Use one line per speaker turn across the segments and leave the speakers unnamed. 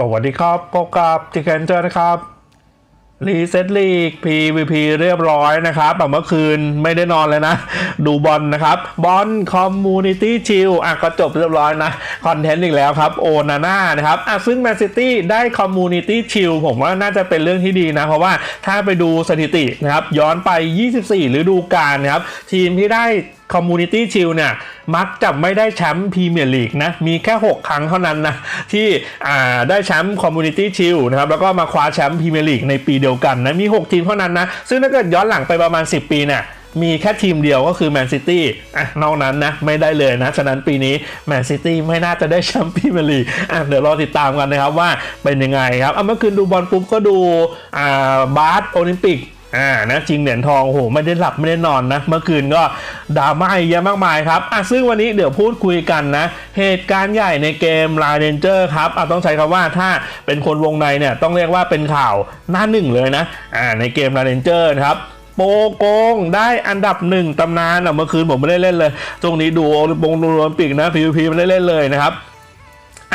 สวัสดีครับพบกับจิเคนเจอร์นะครับรีเซ็ตลีก PVP เรียบร้อยนะครับแบบเมื่อคืนไม่ได้นอนเลยนะ ดูบอลนะครับบอลคอมมูนิตี้ชิลอะก็จบเรียบร้อยนะ คอนเทนต์อีกแล้วครับโอนาน่านะครับอะซึ่งแมนซิตี้ได้คอมมูนิตี้ชิลผมว่าน่าจะเป็นเรื่องที่ดีนะ เพราะว่าถ้าไปดูสถิตินะครับ ย้อนไป 24 ฤดูกาลนะครับ ทีมที่ได้คอมมูนิตี้ชิลเนี่ยมักจะไม่ได้แชมป์พรีเมียร์ลีกนะมีแค่ 6 ครั้งเท่านั้นนะที่ได้แชมป์คอมมูนิตี้ชิลนะครับแล้วก็มาคว้าแชมป์พรีเมียร์ลีกในปีเดียวกันนะมี 6 ทีมเท่านั้นนะซึ่งถ้าเกิดย้อนหลังไปประมาณ 10 ปีเนี่ยมีแค่ทีมเดียวก็คือแมนซิตี้อะนอกนั้นนะไม่ได้เลยนะ ฉะนั้นปีนี้แมนซิตี้ไม่น่าจะได้แชมป์พรีเมียร์ลีกอะเดี๋ยวรอติดตามกันนะครับว่าเป็นยังไงครับอะเมื่อคืนดูบอลปุ๊บก็ดูอ่าบาสโอลิมปิก อ่านะจริงเหรียญทองโอ้โหไม่ได้หลับไม่ได้นอนนะ เมื่อคืนก็ดราม่าเยอะมากมายครับอะซึ่งวันนี้เดี๋ยวพูดคุยกันนะ เหตุการณ์ใหญ่ในเกมลาเรนเจอร์ครับอะต้องใช้คำว่าถ้าเป็นคนวงในเนี่ยต้องเรียกว่าเป็นข่าวหน้าหนึ่งเลยนะอ่าในเกมลาเรนเจอร์ครับโปโกงได้อันดับหนึ่งตำนานอะเมื่อคืนผมไม่ได้เล่นเลยช่วงนี้ดูโอลิมปงโอลิมปิกนะ PVP ไม่ได้เล่นเลยนะครับ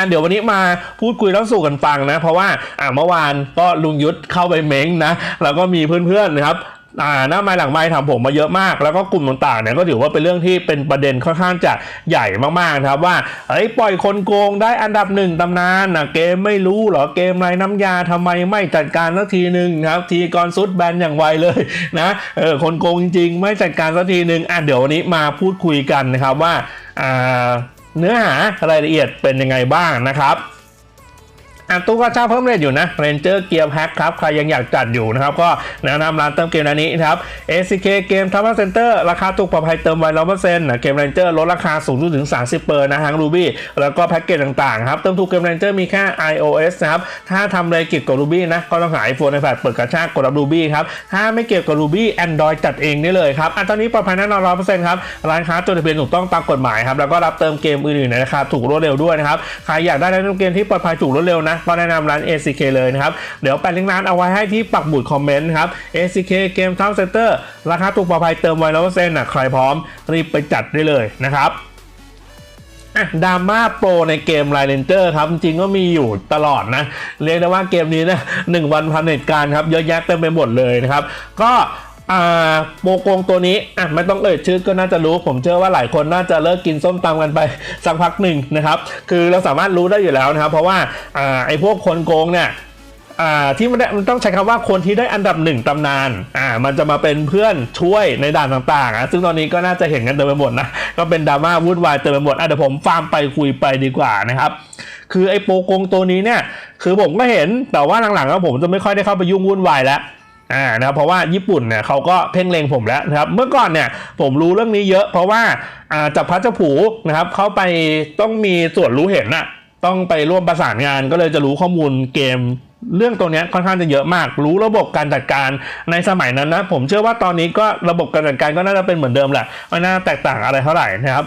อะเดี๋ยววันนี้มาพูดคุยเล่าสู่กันฟังนะ เพราะว่าอะเมื่อวานก็ลุงยุทธเข้าไปเม้งนะแล้วก็มีเพื่อนๆนะครับอ่าหน้าไม้หลังไม้ถามผมมาเยอะมาก แล้วก็กลุ่มต่างๆเนี่ยก็ถือว่าเป็นเรื่องที่เป็นประเด็นค่อนข้างจะใหญ่มากๆนะครับว่าเฮ้ยปล่อยคนโกงได้อันดับหนึ่งตำนานนะเกมไม่รู้เหรอเกมไรน้ำยาทำไมไม่จัดการสักทีหนึ่งครับทีกรซุดแบนอย่างไวเลยนะเออคนโกงจริงๆ ไม่จัดการสักทีหนึ่งอะเดี๋ยววันนี้มาพูดคุยกันนะครับว่าอ่า เนื้อหารายละเอียดเป็นยังไงบ้างนะครับ อะตู้ก็เช่าเพิ่มเรทอยู่นะ Ranger Gear Pack ครับ ใครยังอยากจัดอยู่นะครับ ก็แนะนำร้านเติมเกมร้านนี้ครับ ACK เกมทัพเซ็นเตอร์ราคาถูกปลอดภัยเติมไวร้อยเปอร์เซ็นต์เกม Ranger ลดราคาสูงสุดถึง 30เปอร์นะทั้ง Ruby แล้วก็แพ็กเกจต่างๆครับเติมถูกเกม Ranger มีแค่ iOS นะครับถ้าทำอะไรเกี่ยวกับ Ruby นะก็ต้องหา iPhone iPad เปิดกระชากกดรับ Ruby ครับถ้าไม่เกี่ยวกับ Ruby Android จัดเองได้เลยครับอันตอนนี้ปลอดภัยแน่นอนร้อยเปอร์เซ็นต์ครับร้านค้าจดทะเบียนถูกต้องตามกฎหมายครับแล้วก็รับเติมเกมอื่นๆในราคาถูกรวดเร็วด้วยนะครับใครอยากได้เติมเกมที่ปลอดภัยถูกรวดเร็วนะก็แนะนำร้าน ACK เลยนะครับ เดี๋ยวแปะลิงก์ร้านเอาไว้ให้ที่ปักหมุดคอมเมนต์ครับ ACK เกมทัพเซ็นเตอร์ราคาถูกปลอดภัยเติมไวร้อยเปอร์เซ็นต์นะใครพร้อมรีบไปจัดได้เลยนะครับดราม่าโปรในเกมไลเลนเจอร์ครับ จริงก็มีอยู่ตลอดนะ เรียกได้ว่าเกมนี้นะหนึ่งวันพันเหตุการณ์ครับ เยอะแยะเต็มไปหมดเลยนะครับ ก็ โปรโกงตัวนี้อะไม่ต้องเอ่ยชื่อก็น่าจะรู้ ผมเชื่อว่าหลายคนน่าจะเลิกกินส้มตำกันไปสักพักหนึ่งนะครับ คือเราสามารถรู้ได้อยู่แล้วนะครับ เพราะว่าอ่าไอ้พวกคนโกงเนี่ยที่มันมันต้องใช้คำว่าคนที่ได้อันดับหนึ่งตำนานอ่ามันจะมาเป็นเพื่อนช่วยในด่านต่างๆอะซึ่งตอนนี้ก็น่าจะเห็นกันเต็มไปหมดนะ ก็เป็นดราม่าวุ่นวายเต็มไปหมดอะเดี๋ยวผมฟาร์มไปคุยไปดีกว่านะครับ คือไอ้โปรโกงตัวนี้เนี่ย คือผมก็เห็นแต่ว่าหลังๆก็ผมจะไม่ค่อยได้เข้าไปยุ่งวุ่นวายแล้ว อ่านะครับเพราะว่าญี่ปุ่นเนี่ยเขาก็เพ่งเล็งผมแล้วนะครับเมื่อก่อนเนี่ยผมรู้เรื่องนี้เยอะ เพราะว่าอ่าจับพัดจับผลูนะครับเขาไปต้องมีส่วนรู้เห็นน่ะต้องไปร่วมประสานงานก็เลยจะรู้ข้อมูลเกมเรื่องตรงเนี้ยค่อนข้างจะเยอะมาก รู้ระบบการจัดการในสมัยนั้นนะผมเชื่อว่าตอนนี้ก็ระบบการจัดการก็น่าจะเป็นเหมือนเดิมแหละไม่น่าแตกต่างอะไรเท่าไหร่นะครับ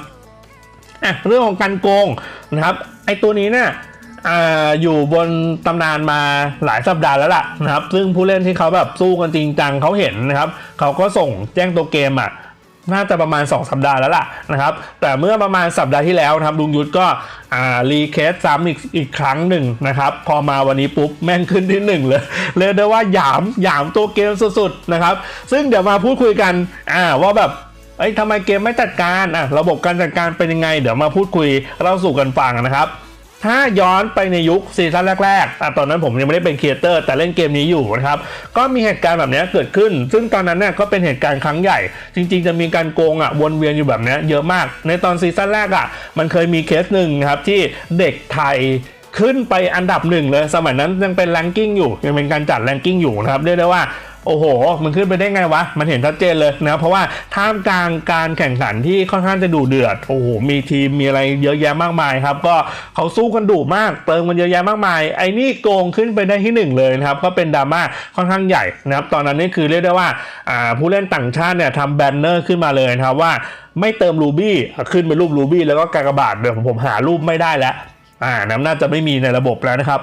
อะเรื่องของการโกงนะครับไอตัวนี้เนี่ย อยู่บนตำนานมาหลายสัปดาห์แล้วล่ะนะครับ ซึ่งผู้เล่นที่เขาแบบสู้กันจริงจังเขาเห็นนะครับเขาก็ส่งแจ้งตัวเกมอะน่าจะประมาณ 2 สัปดาห์แล้วล่ะนะครับ แต่เมื่อประมาณสัปดาห์ที่แล้วนะครับลุงยุทธก็รีเคสซ้ำอีกอีกครั้งหนึ่งนะครับ พอมาวันนี้ปุ๊บแม่งขึ้นที่หนึ่งเลยเรียกได้ว่าหยามหยามตัวเกมสุดๆนะครับ ซึ่งเดี๋ยวมาพูดคุยกันอ่าว่าแบบเอ้ยทำไมเกมไม่จัดการอะระบบการจัดการเป็นยังไง เดี๋ยวมาพูดคุยเล่าสู่กันฟังนะครับ ถ้าย้อนไปในยุคซีซั่นแรกๆตอนนั้นผมยังไม่ได้เป็นครีเอเตอร์แต่เล่นเกมนี้อยู่นะครับ ก็มีเหตุการณ์แบบนี้เกิดขึ้น ซึ่งตอนนั้นเนี่ยก็เป็นเหตุการณ์ครั้งใหญ่ จริง ๆ จะมีการโกงอะวนเวียนอยู่แบบนี้เยอะมาก ในตอนซีซั่นแรกอะมันเคยมีเคสหนึ่งครับที่เด็กไทยขึ้นไปอันดับหนึ่งเลย สมัยนั้นยังเป็นแรงกิ้งอยู่ ยังเป็นการจัดแรงกิ้งอยู่นะครับเรียกได้ว่า โอ้โห มันขึ้นไปได้ไงวะ มันเห็นชัดเจนเลยนะเพราะว่าท่ามกลางการแข่งขันที่ค่อนข้างจะดูเดือด โอ้โห มีทีมมีอะไรเยอะแยะมากมายครับ ก็เขาสู้กันดุมาก เติมกันเยอะแยะมากมาย ไอ้นี่โกงขึ้นไปได้ที่หนึ่งเลยนะครับ ก็เป็นดราม่าค่อนข้างใหญ่นะครับ ตอนนั้นนี่คือเรียกได้ว่าอ่าผู้เล่นต่างชาติเนี่ยทำแบนเนอร์ขึ้นมาเลยนะครับว่าไม่เติมรูบี้ขึ้นเป็นรูปรูบี้แล้วก็กากบาทเดี๋ยวผมหารูปไม่ได้แล้ว อ่าน้ำน่าจะไม่มีในระบบแล้วนะครับ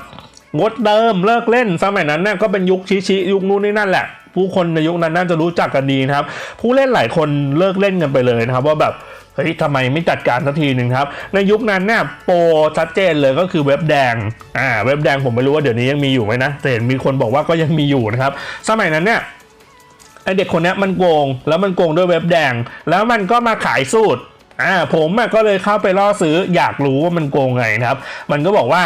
งดเดิมเลิกเล่นสมัยนั้นเนี่ยก็เป็นยุคชิชิยุคนู้นนี่นั่นแหละ ผู้คนในยุคนั้นน่าจะรู้จักกันดีนะครับ ผู้เล่นหลายคนเลิกเล่นกันไปเลยนะครับ ว่าแบบเฮ้ยทำไมไม่จัดการสักทีหนึ่งครับ ในยุคนั้นเนี่ยโปรชัดเจนเลยก็คือเว็บแดงอ่าเว็บแดงผมไม่รู้ว่าเดี๋ยวนี้ยังมีอยู่ไหมนะแต่เห็นมีคนบอกว่าก็ยังมีอยู่นะครับสมัยนั้นเนี่ยไอเด็กคนนี้มันโกง แล้วมันโกงด้วยเว็บแดง แล้วมันก็มาขายสูตรอ่าผมก็เลยเข้าไปล่อซื้ออยากรู้ว่ามันโกงไงนะครับ มันก็บอกว่า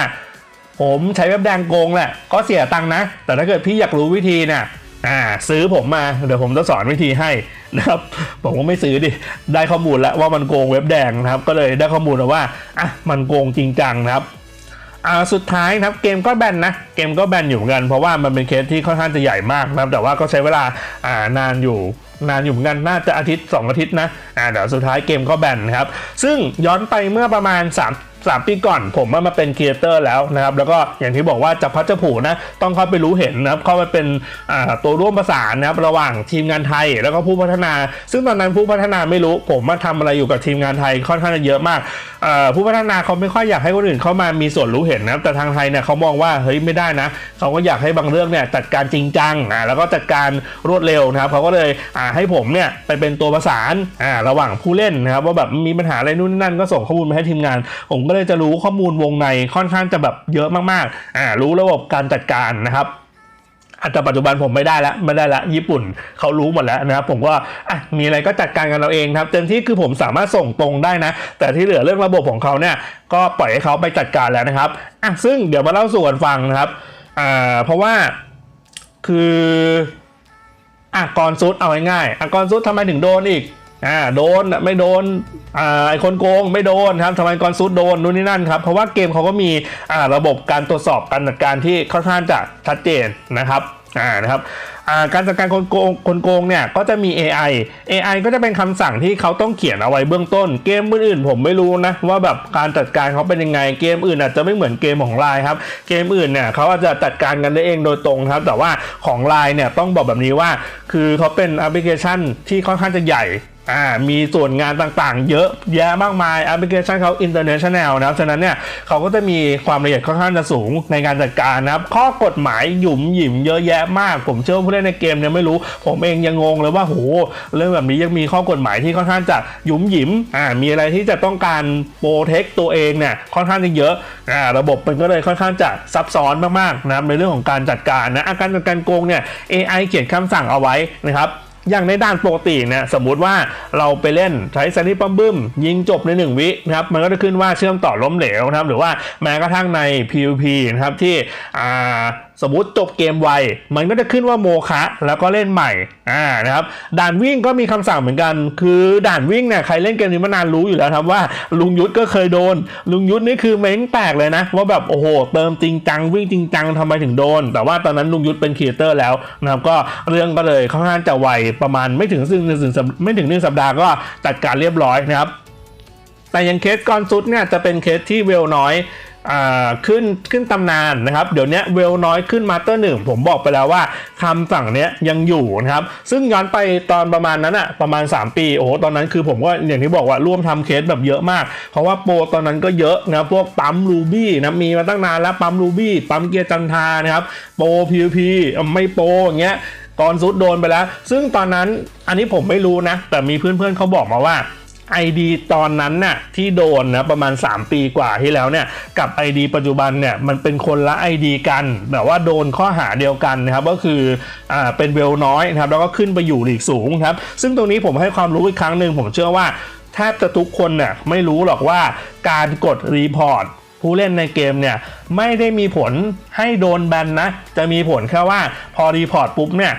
ผมใช้เว็บแดงโกงแหละก็เสียตังค์นะ แต่ถ้าเกิดพี่อยากรู้วิธีนี่ยอ่าซื้อผมมาเดี๋ยวผมจะสอนวิธีให้นะครับผมก็ไม่ซื้อดิได้ข้อมูลแล้วว่ามันโกงเว็บแดงนะครับ ก็เลยได้ข้อมูลมาว่าอะมันโกงจริงจังนะครับอ่าสุดท้ายนะครับเกมก็แบนนะเกมก็แบนอยู่เหมือนกันเพราะว่ามันเป็นเคสที่ค่อนข้างจะใหญ่มากนะครับ แต่ว่าก็ใช้เวลาอ่านานอยู่นานอยู่เหมือนกันน่าจะอาทิตย์ 2 อาทิตย์นะอ่าเดี๋ยวสุดท้ายเกมก็แบนนะครับ ซึ่งย้อนไปเมื่อประมาณ 3 3 ปีก่อน ผมมาเป็นครีเอเตอร์แล้วนะครับ แล้วก็อย่างที่บอกว่าจะพัดจะผูนะต้องเข้าไปรู้เห็นนะครับ เข้าไปเป็นตัวร่วมประสานนะครับระหว่างทีมงานไทยแล้วก็ผู้พัฒนา ซึ่งตอนนั้นผู้พัฒนาไม่รู้ ผมมาทำอะไรอยู่กับทีมงานไทยค่อนข้างจะเยอะมากผู้พัฒนาเขาไม่ค่อยอยากให้คนอื่นเข้ามามีส่วนรู้เห็นนะครับแต่ทางไทยเนี่ยเขามองว่าเฮ้ยไม่ได้นะเขาก็อยากให้บางเรื่องเนี่ยจัดการจริงจังอ่าแล้วก็จัดการรวดเร็วนะครับเขาก็เลยอ่าให้ผมเนี่ยไปเป็นตัวประสานอ่าระหว่างผู้เล่นนะครับว่าแบบมีปัญหาอะไรนู่นนนั่นก็ส่งข้อมูลมาให้ทีมงานผมก็เลยจะรู้ข้อมูลวงในค่อนข้างจะแบบเยอะมากๆอ่ารู้ระบบการจัดการนะครับอาจจะปัจจุบันผมไม่ได้ละไม่ได้ละญี่ปุ่นเขารู้หมดแล้วนะครับผมก็อะมีอะไรก็จัดการกันเราเองครับเต็มที่คือผมสามารถส่งตรงได้นะ แต่ที่เหลือเรื่องระบบของเขาเนี่ยก็ปล่อยให้เขาไปจัดการแล้วนะครับอะซึ่งเดี๋ยวมาเล่าสู่กันฟังนะครับอ่าเพราะว่าคืออะกรซุดเอาง่ายๆอะกรซุดทำไมถึงโดนอีก อ่าโดนอะไม่โดนอ่าไอคนโกงไม่โดนครับทำไมกรซุดโดนนู่นนี่นั่นครับเพราะว่าเกมเขาก็มีอ่าระบบการตรวจสอบการจัดการที่ค่อนข้างจะชัดเจนนะครับอ่านะครับอ่าการจัดการคนโกงคนโกงเนี่ยก็จะมี AI AI ก็จะเป็นคำสั่งที่เขาต้องเขียนเอาไว้เบื้องต้น เกมอื่นๆผมไม่รู้นะว่าแบบการจัดการเขาเป็นยังไงเกมอื่นอาจจะไม่เหมือนเกมของไลน์ครับเกมอื่นเนี่ยเขาอาจจะจัดการกันได้เองโดยตรงครับ แต่ว่าของไลน์เนี่ยต้องบอกแบบนี้ว่า คือเขาเป็นแอปพลิเคชันที่ค่อนข้างจะใหญ่ อ่ามีส่วนงานต่างๆ เยอะแยะมากมายแอปพลิเคชันเขา international นะครับฉะนั้นเนี่ยเขาก็จะมีความละเอียดค่อนข้างจะสูงในการจัดการนะครับ ข้อกฎหมายหยุมหยิมเยอะแยะมาก ผมเชื่อว่าผู้เล่นในเกมเนี่ยไม่รู้ ผมเองยังงงเลยว่าโหเรื่องแบบนี้ยังมีข้อกฎหมายที่ค่อนข้างจะหยุมหยิมอ่ามีอะไรที่จะต้องการโปรเทคตัวเองเนี่ยค่อนข้างจะเยอะอ่าระบบมันก็เลยค่อนข้างจะซับซ้อนมากๆนะครับในเรื่องของการจัดการนะอาการจัดการโกงเนี่ย AI เขียนคำสั่งเอาไว้นะครับ อย่างในด้านปกติเนี่ยสมมุติว่าเราไปเล่นใช้สนิปัมบึ้ม ยิงจบใน 1 วินะครับมันก็จะขึ้นว่าเชื่อมต่อล้มเหลวนะครับหรือว่าแม้กระทั่งใน PVP นะครับที่สมมติจบเกมไว มันก็จะขึ้นว่าโมคะ แล้วก็เล่นใหม่อ่านะครับด่านวิ่งก็มีคำสั่งเหมือนกัน คือด่านวิ่งเนี่ยใครเล่นเกมนี้มานานรู้อยู่แล้วครับว่าลุงยุทธก็เคยโดน ลุงยุทธนี่คือเม้งแตกเลยนะ ว่าแบบโอ้โหเติมจริงจังวิ่งจริงจังทำไมถึงโดน แต่ว่าตอนนั้นลุงยุทธเป็นครีเอเตอร์แล้วนะครับก็เรื่องก็เลยค่อนข้างจะไวประมาณไม่ถึงซึ่งหนึ่งสัปไม่ถึงหนึ่งสัปดาห์ก็จัดการเรียบร้อยนะครับแต่ยังเคสก่อนสุดเนี่ยจะเป็นเคสที่เวลน้อย ขึ้นขึ้นตำนานนะครับเดี๋ยวนี้เวลน้อยขึ้นมาเตอร์หนึ่งผมบอกไปแล้วว่าคำสั่งเนี้ยยังอยู่นะครับซึ่งย้อนไปตอนประมาณนั้นอะประมาณ 3 ปีโอ้โหตอนนั้นคือผมก็อย่างที่บอกว่าร่วมทำเคสแบบเยอะมาก เพราะว่าโปรตอนนั้นก็เยอะนะพวกปั๊มรูบี้นะมีมาตั้งนานแล้วปั๊มรูบี้ปั๊มเกียร์จันทานะครับโปร PVP อะไม่โปรอย่างเงี้ยกรซุดโดนไปแล้ว ซึ่งตอนนั้นอันนี้ผมไม่รู้นะแต่มีเพื่อนๆเขาบอกมาว่า ID ตอนนั้นน่ะที่โดนนะประมาณ 3 ปีกว่าที่แล้วเนี่ยกับ ID ปัจจุบันเนี่ยมันเป็นคนละ ID กันแต่ว่าโดนข้อหาเดียวกันนะครับก็คืออ่าเป็นเวลน้อยนะครับแล้วก็ขึ้นไปอยู่หลีกสูงครับซึ่งตรงนี้ผมให้ความรู้อีกครั้งหนึ่งผมเชื่อว่าแทบจะทุกคนเนี่ยไม่รู้หรอกว่าการกดรีพอร์ตผู้เล่นในเกมเนี่ยไม่ได้มีผลให้โดนแบนนะ จะมีผลแค่ว่าพอรีพอร์ตปุ๊บเนี่ย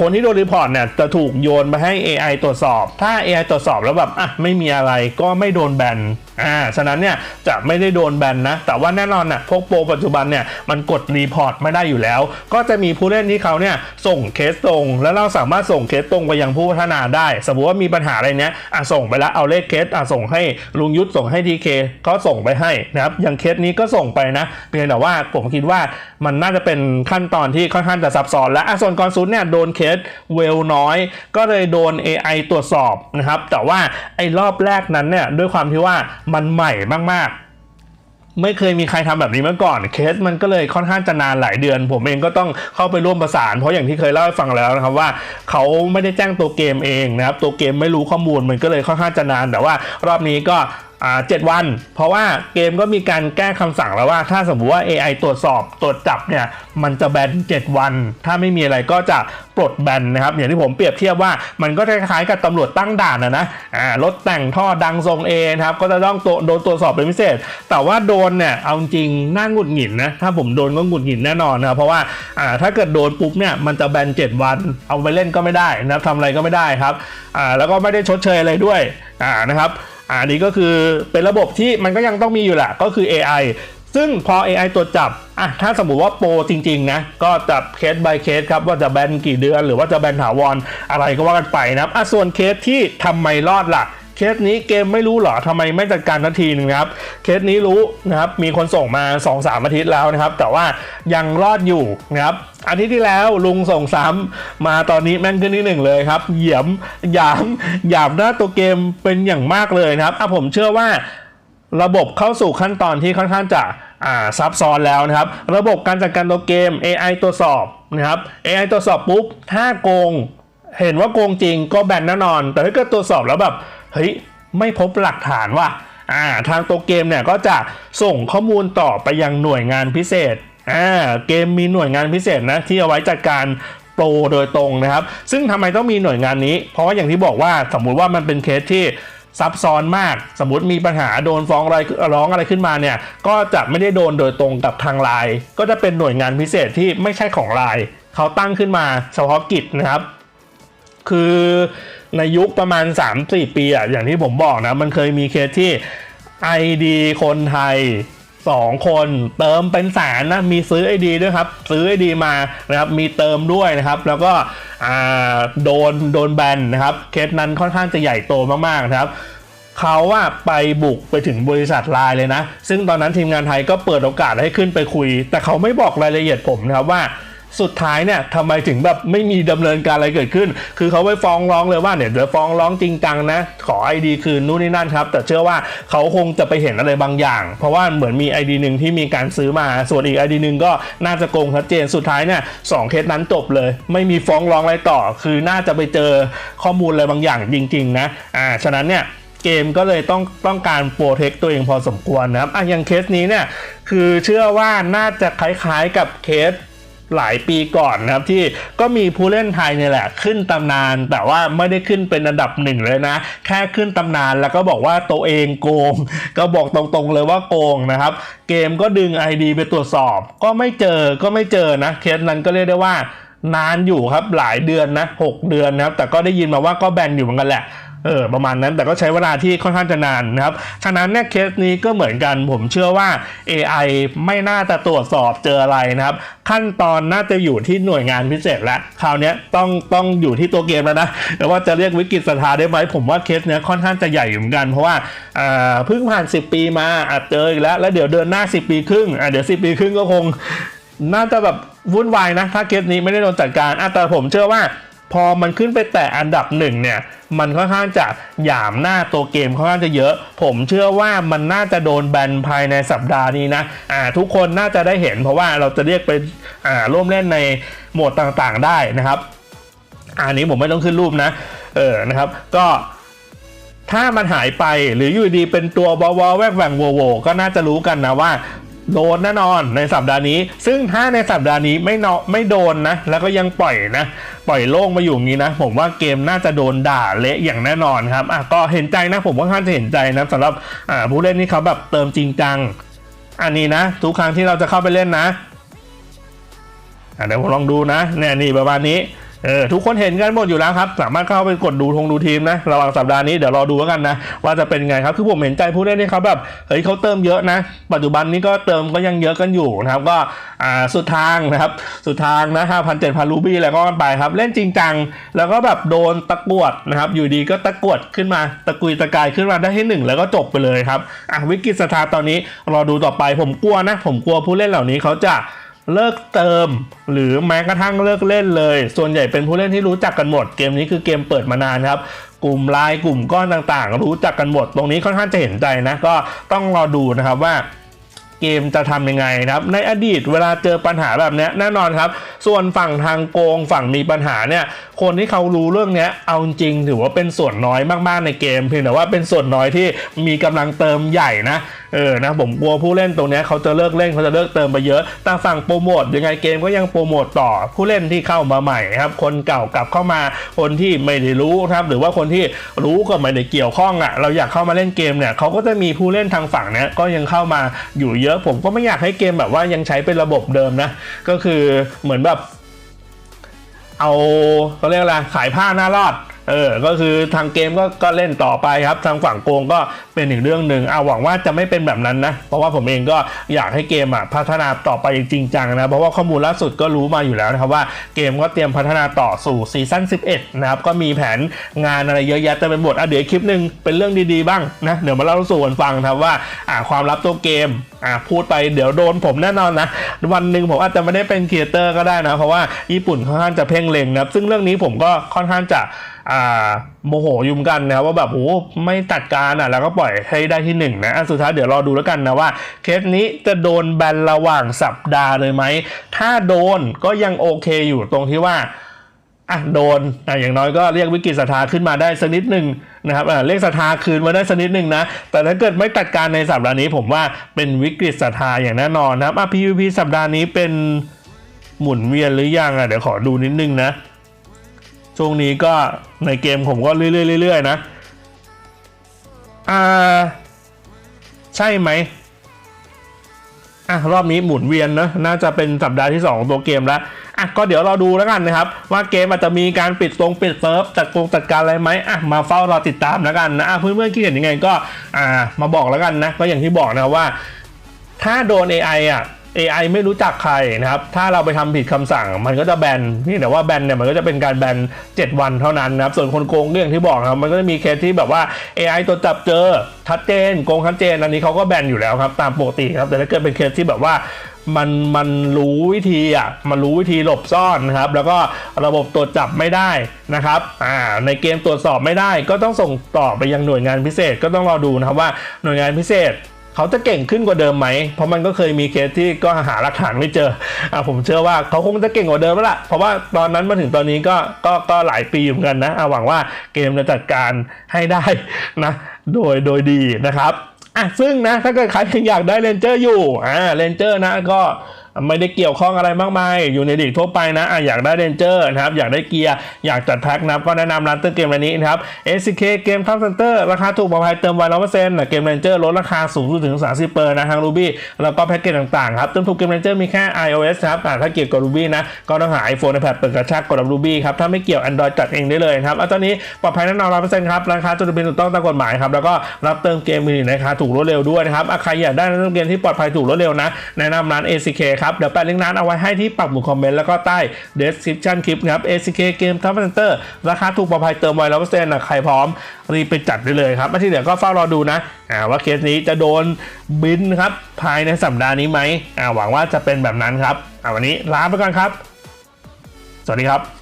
คนที่โดนรีพอร์ตเนี่ยจะถูกโยนไปให้ AI ตรวจสอบ ถ้า AI ตรวจสอบแล้วแบบอะไม่มีอะไรก็ไม่โดนแบน อ่า ฉะนั้นเนี่ยจะไม่ได้โดนแบนนะ แต่ว่าแน่นอนน่ะพวกโปรปัจจุบันเนี่ยมันกดรีพอร์ตไม่ได้อยู่แล้ว ก็จะมีผู้เล่นที่เขาเนี่ยส่งเคสตรง แล้วเราสามารถส่งเคสตรงไปยังผู้พัฒนาได้ สมมติว่ามีปัญหาอะไรเนี้ยอะส่งไปแล้วเอาเลขเคสอะส่งให้ลุงยุทธส่งให้ทีเคก็ส่งไปให้นะครับ อย่างเคสนี้ก็ส่งไปนะ เพียงแต่ว่าผมคิดว่ามันน่าจะเป็นขั้นตอนที่ค่อนข้างจะซับซ้อนและอะส่วนกรซุนเนี่ยโดนเคสเวลน้อย ก็เลยโดน AI ตรวจสอบนะครับ แต่ว่าไอ้รอบแรกนั้นเนี่ยด้วยความที่ว่ามันใหม่มากๆ ไม่เคยมีใครทำแบบนี้มาก่อน เคสมันก็เลยค่อนข้างจะนานหลายเดือน ผมเองก็ต้องเข้าไปร่วมประสาน เพราะอย่างที่เคยเล่าให้ฟังแล้วนะครับว่าเขาไม่ได้แจ้งตัวเกมเองนะครับ ตัวเกมไม่รู้ข้อมูลมันก็เลยค่อนข้างจะนาน แต่ว่ารอบนี้ก็ เจ็ดวัน เพราะว่าเกมก็มีการแก้คำสั่งแล้วว่า ถ้าสมมติว่า AI ตรวจสอบตรวจจับเนี่ยมันจะแบน 7 วัน ถ้าไม่มีอะไรก็จะปลดแบนนะครับอย่างที่ผมเปรียบเทียบว่ามันก็คล้ายๆกับตำรวจตั้งด่านนะนะอ่ารถแต่งท่อดังทรงเอนะครับก็จะต้องโดนตรวจสอบเป็นพิเศษ แต่ว่าโดนเนี่ยเอาจริงน่าหงุดหงิดนะถ้าผมโดนก็หงุดหงิดแน่นอนนะเพราะว่าอ่าถ้าเกิดโดนปุ๊บเนี่ยมันจะแบน 7 วัน เอาไปเล่นก็ไม่ได้นะครับทำอะไรก็ไม่ได้ครับอ่าแล้วก็ไม่ได้ชดเชยอะไรด้วยอ่านะครับ อันนี้ก็คือเป็นระบบที่มันก็ยังต้องมีอยู่แหละก็คือ AI ซึ่งพอ AI ตรวจจับอะถ้าสมมติว่าโปรจริงๆนะก็จับเคส by เคสครับว่าจะแบนกี่เดือน หรือว่าจะแบนถาวรอะไรก็ว่ากันไปนะครับอะส่วนเคสที่ทำไมรอดล่ะ เคสนี้เกมไม่รู้เหรอทำไมไม่จัดการทันทีนึงครับ เคสนี้รู้นะครับ มีคนส่งมา 2-3อาทิตย์แล้วนะครับ แต่ว่ายังรอดอยู่นะครับอาทิตย์ที่แล้วลุงส่งซ้ำมาตอนนี้แม่งขึ้นที่หนึ่งเลยครับ เหยียมหยามหยามหน้าตัวเกมเป็นอย่างมากเลยนะครับอะผมเชื่อว่าระบบเข้าสู่ขั้นตอนที่ค่อนข้างจะซับซ้อนแล้วนะครับ ระบบการจัดการตัวเกม AI ตรวจสอบนะครับ AI ตรวจสอบปุ๊บถ้าโกง เห็นว่าโกงจริงก็แบนแน่นอน แต่ถ้าเกิดตรวจสอบแล้วแบบ เฮ้ยไม่พบหลักฐานว่าอ่าทางตัวเกมเนี่ยก็จะส่งข้อมูลต่อไปยังหน่วยงานพิเศษอ่าเกมมีหน่วยงานพิเศษนะที่เอาไว้จัดการโปรโดยตรงนะครับ ซึ่งทำไมต้องมีหน่วยงานนี้ เพราะว่าอย่างที่บอกว่าสมมุติว่ามันเป็นเคสที่ซับซ้อนมาก สมมติมีปัญหาโดนฟ้องอะไรร้องอะไรขึ้นมาเนี่ย ก็จะไม่ได้โดนโดยตรงกับทางไลน์ก็จะเป็นหน่วยงานพิเศษที่ไม่ใช่ของไลน์เขาตั้งขึ้นมาเฉพาะกิจนะครับ คือ ในยุคประมาณ 3-4 ปีอะอย่างที่ผมบอกนะ มันเคยมีเคสที่ ID คนไทย 2 คนเติมเป็นแสนนะมีซื้อ ID ด้วยครับ ซื้อ ID มานะครับมีเติมด้วยนะครับ แล้วก็โดนโดนแบนนะครับเคสนั้นค่อนข้างจะใหญ่โตมากๆนะครับเขาว่าไปบุกไปถึงบริษัทไลน์เลยนะ ซึ่งตอนนั้นทีมงานไทยก็เปิดโอกาสให้ขึ้นไปคุย แต่เขาไม่บอกรายละเอียดผมนะครับว่า สุดท้ายเนี่ยทำไมถึงแบบไม่มีดำเนินการอะไรเกิดขึ้น คือเขาไปฟ้องร้องเลยว่าเนี่ยเดี๋ยวฟ้องร้องจริงจังนะ ขอ ID คืนนู่นนี่นั่นครับ แต่เชื่อว่าเขาคงจะไปเห็นอะไรบางอย่าง เพราะว่าเหมือนมี ID หนึ่งที่มีการซื้อมา ส่วนอีก ID หนึ่งก็น่าจะโกงชัดเจน สุดท้ายเนี่ยสองเคสนั้นจบเลย ไม่มีฟ้องร้องอะไรต่อ คือน่าจะไปเจอข้อมูลอะไรบางอย่างจริง ๆ นะ อ่า ฉะนั้นเนี่ยเกมก็เลยต้องต้องการโปรเทคตัวเองพอสมควรนะครับอะอย่างเคสนี้เนี่ยคือเชื่อว่าน่าจะคล้ายๆกับเคส หลายปีก่อนนะครับที่ก็มีผู้เล่นไทยเนี่ยแหละ ขึ้นตำนาน แต่ว่าไม่ได้ขึ้นเป็นอันดับหนึ่งเลยนะ แค่ขึ้นตำนานแล้วก็บอกว่าตัวเองโกง ก็บอกตรงๆเลยว่าโกงนะครับ เกมก็ดึง ID ไปตรวจสอบ ก็ไม่เจอก็ไม่เจอนะเคสนั้นก็เรียกได้ว่านานอยู่ครับหลายเดือนนะ 6 เดือนนะครับแต่ก็ได้ยินมาว่าก็แบนอยู่เหมือนกันแหละ เออประมาณนั้นแต่ก็ใช้เวลาที่ค่อนข้างจะนานนะครับ ฉะนั้นเนี่ยเคสนี้ก็เหมือนกันผมเชื่อว่า AI ไม่น่าจะตรวจสอบเจออะไรนะครับ ขั้นตอนน่าจะอยู่ที่หน่วยงานพิเศษแล้วคราวนี้ต้องต้องอยู่ที่ตัวเกมแล้วนะแต่ว่าจะเรียกวิกฤตสถาได้ไหมผมว่าเคสเนี้ยค่อนข้างจะใหญ่อยู่เหมือนกัน เพราะว่าอ่าเพิ่งผ่าน 10 ปีมาอาจเจออีกแล้ว แล้วเดี๋ยวเดินหน้า 10 ปีครึ่งอะเดี๋ยว 10 ปีครึ่งก็คงน่าจะแบบวุ่นวายนะถ้าเคสนี้ไม่ได้โดนจัดการอะแต่ผมเชื่อว่า พอมันขึ้นไปแตะอันดับหนึ่งเนี่ยมันค่อนข้างจะหยามหน้าตัวเกมค่อนข้างจะเยอะ ผมเชื่อว่ามันน่าจะโดนแบนภายในสัปดาห์นี้นะอ่าทุกคนน่าจะได้เห็นเพราะว่าเราจะเรียกไปอ่าร่วมเล่นในโหมดต่างๆได้นะครับอันนี้ผมไม่ต้องขึ้นรูปนะเออนะครับ ก็ถ้ามันหายไปหรืออยู่ดีเป็นตัวบวแวกแหวงโวโวก็น่าจะรู้กันนะว่า โดนแน่นอนในสัปดาห์นี้ ซึ่งถ้าในสัปดาห์นี้ไม่นอไม่โดนนะ แล้วก็ยังปล่อยนะ ปล่อยโล่งมาอยู่งี้นะ ผมว่าเกมน่าจะโดนด่าเละอย่างแน่นอนครับอะก็เห็นใจนะ ผมว่าค่อนข้างจะเห็นใจนะสำหรับอ่าผู้เล่นที่เขาแบบเติมจริงจัง อันนี้นะ ทุกครั้งที่เราจะเข้าไปเล่นนะอะเดี๋ยวผมลองดูนะเนี่ยนี่ประมาณนี้ เออทุกคนเห็นกันหมดอยู่แล้วครับ สามารถเข้าไปกดดูทงดูทีมนะระหว่างสัปดาห์นี้เดี๋ยวรอดูแล้วกันนะ ว่าจะเป็นไงครับคือผมเห็นใจผู้เล่นที่เขาแบบเฮ้ยเขาเติมเยอะนะ ปัจจุบันนี้ก็เติมก็ยังเยอะกันอยู่นะครับก็อ่าสุดทางนะครับสุดทางนะห้าพันเจ็ดพันรูบี้อะไรก็ไปครับ เล่นจริงจังแล้วก็แบบโดนตะกรวดนะครับ อยู่ดีก็ตะกรวดขึ้นมาตะกุยตะกายขึ้นมาได้ที่หนึ่งแล้วก็จบไปเลยครับอะวิกฤตสถานตอนนี้รอดูต่อไปผมกลัวนะ ผมกลัวผู้เล่นเหล่านี้เขาจะ เลิกเติม หรือแม้กระทั่งเลิกเล่นเลย ส่วนใหญ่เป็นผู้เล่นที่รู้จักกันหมด เกมนี้คือเกมเปิดมานานครับ กลุ่มลายกลุ่มก้อนต่างๆ รู้จักกันหมด ตรงนี้ค่อนข้างจะเห็นใจนะ ก็ต้องรอดูนะครับว่าเกมจะทำยังไงนะครับ ในอดีตเวลาเจอปัญหาแบบนี้แน่นอนครับ ส่วนฝั่งทางโกงฝั่งมีปัญหาเนี่ยคนที่เขารู้เรื่องเนี้ยเอาจริงถือว่าเป็นส่วนน้อยมากๆในเกม เพียงแต่ว่าเป็นส่วนน้อยที่มีกำลังเติมใหญ่นะเออนะผมกลัวผู้เล่นตรงนี้เขาจะเลิกเล่นเขาจะเลิกเติมไปเยอะต่ฝั่งโปรโมทยังไงเกมก็ยังโปรโมทต่อผู้เล่นที่เข้ามาใหม่ครับคนเก่ากลับเข้ามาคนที่ไม่ได้รู้ครับหรือว่าคนที่รู้ก็ไม่ได้เกี่ยวข้องอะเราอยากเข้ามาเล่นเกมเนี่ยเขาก็จะมีผู้เล่นทางฝั่งเนี้ยก็ยังเข้ามาอยู่เยอะ ผมก็ไม่อยากให้เกมแบบว่ายังใช้เป็นระบบเดิมนะก็คือเหมือนแบบ เอาเขาเรียกอะไรขายผ้าหน้ารอด เออ ก็คือทางเกมก็ก็เล่นต่อไปครับ ทางฝั่งโกงก็เป็นอีกเรื่องหนึ่งเอาหวังว่าจะไม่เป็นแบบนั้นนะ เพราะว่าผมเองก็อยากให้เกมอะพัฒนาต่อไปจริงจังนะ เพราะว่าข้อมูลล่าสุดก็รู้มาอยู่แล้วนะครับว่าเกมก็เตรียมพัฒนาต่อสู่ซีซั่น 11 นะครับ ก็มีแผนงานอะไรเยอะแยะเต็มไปหมดอะเดี๋ยวคลิปหนึ่งเป็นเรื่องดีๆบ้างนะ เดี๋ยวมาเล่าสู่กันฟังนะครับว่าอ่าความลับตัวเกมอ่าพูดไปเดี๋ยวโดนผมแน่นอนนะวันหนึ่งผมอาจจะไม่ได้เป็นครีเอเตอร์ก็ได้นะ เพราะว่าญี่ปุ่นค่อนข้างจะเพ่งเล็งนะครับซึ่งเรื่องนี้ผมก็ค่อนข้างจะ อ่าโมโหยุ่มกันนะครับว่าแบบโอ้ไม่ตัดการอะแล้วก็ปล่อยให้ได้ที่หนึ่งนะอะสุดท้ายเดี๋ยวรอดูแล้วกันนะว่า เคสนี้จะโดนแบนระหว่างสัปดาห์เลยไหม ถ้าโดนก็ยังโอเคอยู่ตรงที่ว่าอะโดนอะอย่างน้อยก็เรียกวิกฤตศรัทธาขึ้นมาได้สักนิดหนึ่งนะครับอะเรียกศรัทธาคืนมาได้สักนิดหนึ่งนะ แต่ถ้าเกิดไม่ตัดการในสัปดาห์นี้ผมว่าเป็นวิกฤตศรัทธาอย่างแน่นอนนะครับอะ PVP สัปดาห์นี้เป็นหมุนเวียนหรือยังอะเดี๋ยวขอดูนิดนึงนะ ช่วงนี้ก็ในเกมผมก็เรื่อยๆเรื่อยๆนะอ่าใช่ไหมอะรอบนี้หมุนเวียนนะน่าจะเป็นสัปดาห์ที่2ของตัวเกมแล้วอะก็เดี๋ยวเราดูแล้วกันนะครับ ว่าเกมอาจจะมีการปิดตรงปิดเซิร์ฟจัดกงจัดการอะไรไหมอะมาเฝ้ารอติดตามแล้วกันนะอะเพื่อนๆคิดเห็นยังไงก็อ่ามาบอกแล้วกันนะ ก็อย่างที่บอกนะว่า ถ้าโดน AI อะ AI ไม่รู้จักใครนะครับ ถ้าเราไปทำผิดคำสั่ง มันก็จะแบนนี่แต่ว่าแบนเนี่ยมันก็จะเป็นการแบน 7 วันเท่านั้นนะครับ ส่วนคนโกงเรื่องที่บอกนะครับ มันก็จะมีเคสที่แบบว่า AI ตัวจับเจอชัดเจนโกงชัดเจน อันนี้เขาก็แบนอยู่แล้วครับ ตามปกติครับ แต่ถ้าเกิดเป็นเคสที่แบบว่ามันมันรู้วิธีอะ มันรู้วิธีหลบซ่อนนะครับ แล้วก็ระบบตรวจจับไม่ได้นะครับ อ่า ในเกมตรวจสอบไม่ได้ ก็ต้องส่งต่อไปยังหน่วยงานพิเศษ ก็ต้องรอดูนะครับว่าหน่วยงานพิเศษ เขาจะเก่งขึ้นกว่าเดิมไหม เพราะมันก็เคยมีเคสที่ก็หาหลักฐานไม่เจออะผมเชื่อว่าเขาคงจะเก่งกว่าเดิมแล้วล่ะ เพราะว่าตอนนั้นมาถึงตอนนี้ก็ก็ก็หลายปีอยู่เหมือนกันนะอะหวังว่าเกมจะจัดการให้ได้นะ โดยโดยดีนะครับอะซึ่งนะถ้าเกิดใครยังอยากได้เลนเจอร์อยู่อ่าเลนเจอร์นะก็ ไม่ได้เกี่ยวข้องอะไรมากมาย อยู่ในลีกทั่วไปนะอะอยากได้เรนเจอร์นะครับ อยากได้เกียร์ อยากจัดแพ็คนะครับ ก็แนะนำร้านเติมเกมร้านนี้นะครับ SCK เกมทับเซ็นเตอร์ราคาถูกปลอดภัยเติมไวร้อยเปอร์เซ็นต์เกมเรนเจอร์ลดราคาสูงสุดถึง 30เปอร์นะทาง Ruby แล้วก็แพ็กเกจต่างๆครับเติมถูกเกมเรนเจอร์มีแค่ iOS นะครับอ่ถ้าเกี่ยวกับ Ruby นะก็ต้องหา iPhone iPad เปิดกระชากกด Ruby ครับถ้าไม่เกี่ยว Android จัดเองได้เลยครับอะตอนนี้ปลอดภัยแน่นอนร้อยเปอร์เซ็นต์ครับราคาจดทะเบียนถูกต้องตามกฎหมายครับแล้วก็รับเติมเกมมือถือราคาถูกรวดเร็วด้วยนะครับใครอยากได้เติมเกมที่ปลอดภัยถูกรวดเร็วนะแนะนำร้าน ACK ครับเดี๋ยวแปะลิงก์ร้านเอาไว้ให้ที่ปักหมุดคอมเมนต์แล้วก็ใต้ description คลิปนะครับ ACK เกมทับเซ็นเตอร์ราคาถูกปลอดภัยเติมไวร้อยเปอร์เซ็นต์ใครพร้อม รีบไปจัดได้เลยครับที่เหลือก็เฝ้ารอดูนะว่าเคสนี้จะโดนบินครับภายในสัปดาห์นี้ไหมหวังว่าจะเป็นแบบนั้นครับวันนี้ลาไปก่อนครับ สวัสดีครับ